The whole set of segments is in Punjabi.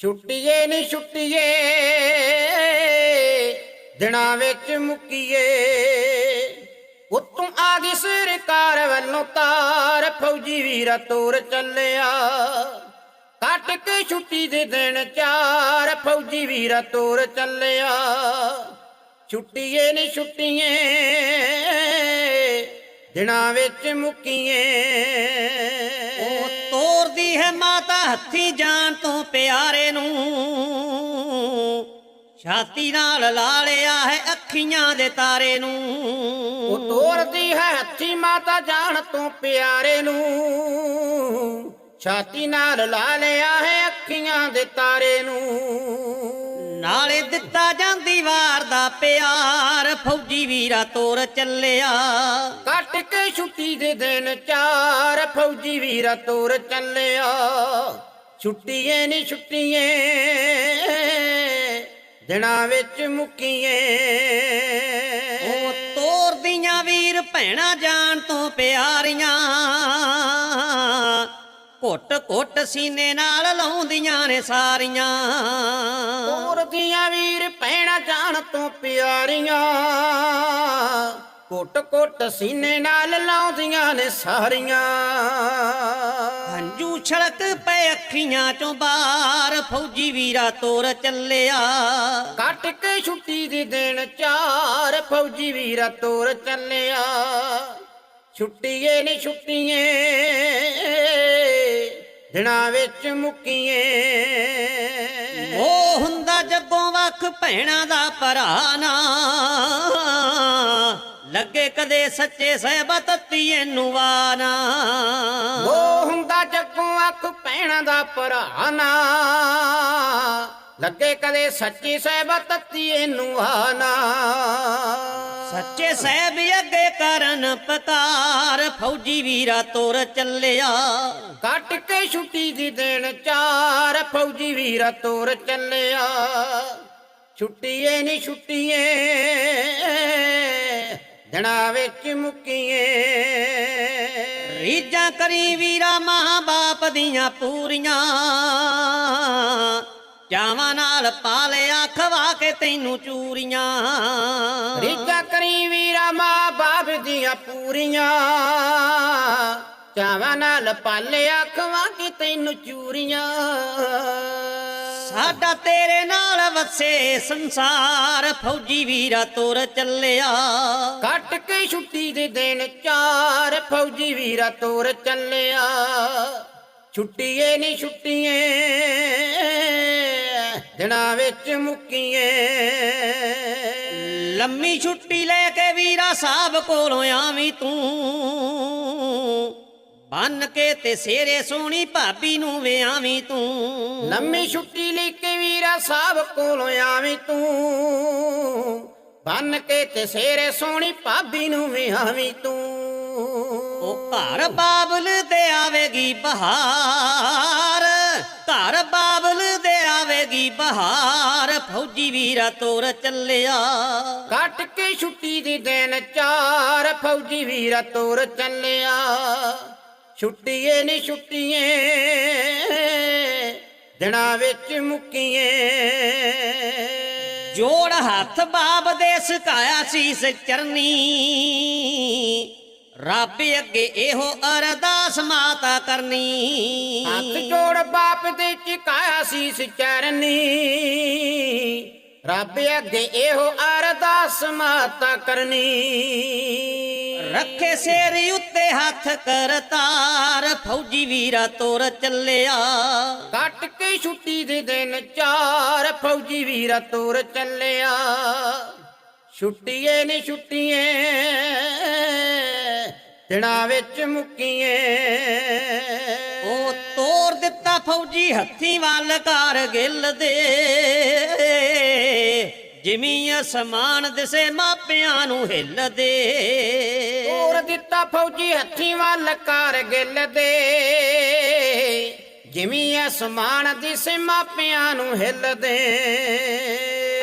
ਛੁੱਟੀਏ ਨੀ ਛੁੱਟੀਏ, ਦਿਨਾਂ ਵਿੱਚ ਮੁੱਕੀਏ। ਉਤੋਂ ਆ ਗਈ ਸਰਕਾਰ ਵੱਲੋਂ ਤਾਰ, ਫੌਜੀ ਵੀਰਾ ਤੋਰ ਚੱਲਿਆ। ਕੱਟ ਕੇ ਛੁੱਟੀ ਦੇ ਦਿਨ ਚਾਰ, ਫੌਜੀ ਵੀਰਾ ਤੋਰ ਚੱਲਿਆ। ਛੁੱਟੀਏ ਨੀ ਛੁੱਟੀਏ, ਦਿਨਾਂ ਵਿੱਚ ਮੁੱਕੀਏ। ਉਹ ਤੋਰਦੀ ਹੈ ਮਾ ਹੱਥੀ ਜਾਣ ਤੋਂ ਪਿਆਰੇ ਨੂੰ। ਛਾਤੀ ਨਾਲ ਲਾ ਲਿਆ ਹੈ ਅੱਖੀਆਂ ਦੇ ਤਾਰੇ ਨੂੰ। ਉਹ ਤੋਰਦੀ ਹੈ ਹੱਥੀ ਮਾਤਾ ਜਾਣ ਤੋਂ ਪਿਆਰੇ ਨੂੰ। ਛਾਤੀ ਨਾਲ ਲਾ ਲਿਆ ਹੈ ਅੱਖੀਆਂ ਦੇ ਤਾਰੇ ਨੂੰ। ਨਾਲੇ ਦਿੱਤਾ ਜਾਂਦੀ ਵਾਰ ਦਾ ਪਿਆਰ। ਫੌਜੀ ਵੀਰਾ ਤੋਰ ਚੱਲਿਆ। ਕੱਟ ਕੇ ਛੁੱਟੀ ਦੇ ਦਿਨ ਚਾਰ ਫੌਜੀ ਵੀਰਾ ਤੋਰ ਚੱਲਿਆ। ਛੁੱਟੀਏ ਨਹੀਂ ਛੁੱਟੀਏ ਦਿਨਾਂ ਵਿੱਚ ਮੁੱਕੀਏ। ਉਹ ਤੋਰਦੀਆਂ ਵੀਰ ਭੈਣਾ ਜਾਣ ਤੋਂ ਪਿਆਰੀਆਂ। ਘੁੱਟ ਘੁੱਟ ਸੀਨੇ ਨਾਲ ਲਾਉਂਦੀਆਂ ਨੇ ਸਾਰੀਆਂ। ਤੋਰਦੀਆਂ ਵੀਰ ਪੈਣਾ ਜਾਣ ਤੋਂ ਪਿਆਰੀਆਂ। ਕੋਟ ਕੋਟ ਸੀਨੇ ਨਾਲ ਲਾਉਂਦੀਆਂ ਨੇ ਸਾਰੀਆਂ। ਹੰਝੂ ਛਲਕ ਪਏ ਅੱਖੀਆਂ ਚੋਂ ਬਾਹਰ ਫੌਜੀ ਵੀਰਾ ਤੋਰ ਚੱਲਿਆ। ਕੱਟ ਕੇ ਛੁੱਟੀ ਦੇ ਦਿਨ ਚਾਰ ਫੌਜੀ ਵੀਰਾ ਤੋਰ ਚੱਲਿਆ। ਛੁੱਟੀਏ ਨੀ ਛੁੱਟੀਏ ਦਿਨਾਂ ਵਿੱਚ ਮੁੱਕੀਏ। ਉਹ ਹੁੰਦਾ ਜੱਗੋਂ ਵੱਖ ਭੈਣਾਂ ਦਾ ਭਰਾ ਨਾ ਲੱਗੇ ਕਦੇ ਸੱਚੇ ਸਹਿਬ ਤੱਤੀਏ ਨੂੰ ਵਾਨਾ ਉਹ ਹੁੰਦਾ ਜੱਗੋਂ ਅੱਖ ਪੈਣਾ ਦਾ ਭਰਾਨਾ ਲੱਗੇ ਕਦੇ ਸੱਚੀ ਸਹਿਬਾ ਤੱਤੀਏ ਨੂੰ। ਸੱਚੇ ਸਹਿਬ ਅੱਗੇ ਕਰਨ ਪਕਾਰ ਫੌਜੀ ਵੀਰਾ ਤੋਰ ਚੱਲਿਆ। ਕੱਟ ਕੇ ਛੁੱਟੀ ਦੀ ਦਿਨ ਚਾਰ ਫੌਜੀ ਵੀਰਾ ਤੋਰ ਚੱਲਿਆ। ਛੁੱਟੀਏ ਨਹੀਂ ਛੁੱਟੀਏ ਦਿਨਾਂ ਵਿੱਚ ਮੁੱਕੀਏ। ਰੀਜਾਂ ਕਰੀ ਵੀਰਾ ਮਾਂ ਬਾਪ ਦੀਆਂ ਪੂਰੀਆਂ। ਚਾਵਾਂ ਨਾਲ ਪਾਲਿਆ ਖਵਾ ਕੇ ਤੈਨੂੰ ਚੂਰੀਆਂ। ਰੀਜਾ ਕਰੀ ਵੀਰਾ ਮਾਂ ਬਾਪ ਦੀਆਂ ਪੂਰੀਆਂ। ਚਾਵਾਂ ਨਾਲ ਪਾਲਿਆ ਖਵਾ ਕੇ ਤੈਨੂੰ ਚੂਰੀਆਂ। ਸਾਡਾ ਤੇਰੇ ਨਾਲ ਵਸੇ ਸੰਸਾਰ ਫੌਜੀ ਵੀਰਾ ਤੋਰ ਚੱਲਿਆ। ਕੱਟ ਕੇ ਛੁੱਟੀ ਦੇ ਦਿਨ ਚਾਰ ਫੌਜੀ ਵੀਰਾ ਤੋਰ ਚੱਲਿਆ। ਛੁੱਟੀਏ ਨਹੀਂ ਛੁੱਟੀਏ। ਦਿਨਾਂ ਵਿੱਚ ਮੁੱਕੀਏ। ਲੰਮੀ ਛੁੱਟੀ ਲੈ ਕੇ ਵੀਰਾ ਸਾਹਿਬ ਕੋਲੋਂ ਆਵੀਂ ਤੂੰ। ਬੰਨ ਕੇ ਤੇ ਸੇਰੇ ਸੋਹਣੀ ਭਾਬੀ ਨੂੰ ਵਿਆਵੀਂ ਤੂੰ। ਲੰਮੀ ਛੁੱਟੀ ਲੈ ਕੇ ਵੀਰਾ ਸਾਹਿਬ ਕੋਲੋਂ ਆਵੀਂ ਤੂੰ। ਬੰਨ ਕੇ ਤੇ ਸੇਰੇ ਸੋਹਣੀ ਭਾਬੀ ਨੂੰ ਵਿਆਵੀਂ ਤੂੰ। ਉਹ ਘਰ ਬਾਬਲ ਦੇ ਆਵੇਗੀ ਬਹਾਰ। ਘਰ ਆਵੇਗੀ ਬਹਾਰ ਫੌਜੀ ਵੀਰਾ ਤੋਰ ਚੱਲਿਆ। ਕੱਟ ਕੇ ਛੁੱਟੀ ਦੇ ਦਿਨ ਚਾਰ ਫੌਜੀ ਵੀਰਾ ਤੋਰ ਚੱਲਿਆ। ਛੁੱਟੀਏ ਨਹੀਂ ਛੁੱਟੀਏ ਦਿਨਾਂ ਵਿੱਚ ਮੁੱਕੀਏ। ਜੋੜ ਹੱਥ ਬਾਬ ਦੇ ਸਕਾਇਆ ਸੀਸ ਚਰਨੀ। ਰੱਬ ਅੱਗੇ ਇਹੋ ਅਰਦਾਸ ਮਾਤਾ ਕਰਨੀ। ਹੱਥ ਜੋੜ ਬਾਪ ਦੇ ਝਿਕਾਇਆ ਸੀਸ ਚਰਨੀ। ਰੱਬ ਅੱਗੇ ਇਹੋ ਅਰਦਾਸ ਮਾਤਾ ਕਰਨੀ। ਰੱਖੇ ਸੇਰ ਉੱਤੇ ਹੱਥ ਕਰਤਾਰ ਫੌਜੀ ਵੀਰਾ ਤੋਰ ਚੱਲਿਆ। ਕੱਟ ਕੇ ਛੁੱਟੀ ਦੇ ਦਿਨ ਚਾਰ ਫੌਜੀ ਵੀਰਾ ਤੋਰ ਚੱਲਿਆ। ਛੁੱਟੀਏ ਨਹੀਂ ਛੁੱਟੀਏ। ਦਿਨਾਂ ਵਿੱਚ ਮੁੱਕੀਏ। ਉਹ ਤੋਰ ਦਿੱਤਾ ਫੌਜੀ ਹੱਥੀ ਵੱਲ ਕਰ ਗਿੱਲ ਦੇ ਜਿਵੇਂ ਅਸਮਾਨ ਦਿਸੇ ਮਾਪਿਆਂ ਨੂੰ ਹਿੱਲਦੇ। ਤੋਰ ਦਿੱਤਾ ਫੌਜੀ ਹੱਥੀ ਵੱਲ ਕਰ ਗਿੱਲ ਦੇ ਜਿਵੇਂ ਅਸਮਾਨ ਦਿਸ ਮਾਪਿਆਂ ਨੂੰ ਹਿੱਲਦੇ।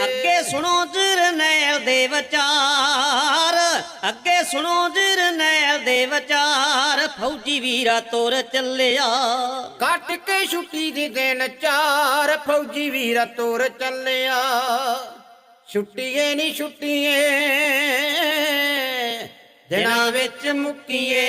ਅੱਗੇ ਸੁਣੋ ਜਰਨੈਲ ਦੇ ਵਿਚਾਰ, ਅੱਗੇ ਸੁਣੋ ਜਰਨੈਲ ਦੇ ਵਿਚਾਰ, ਫੌਜੀ ਵੀਰਾ ਤੋਰ ਚੱਲਿਆ। ਕੱਟ ਕੇ ਛੁੱਟੀ ਦੀ ਦਿਨ ਚਾਰ, ਫੌਜੀ ਵੀਰਾ ਤੋਰ ਚੱਲਿਆ। ਛੁੱਟੀਏ ਨਹੀਂ ਛੁੱਟੀਏ, ਦਿਨਾਂ ਵਿੱਚ ਮੁੱਕੀਏ।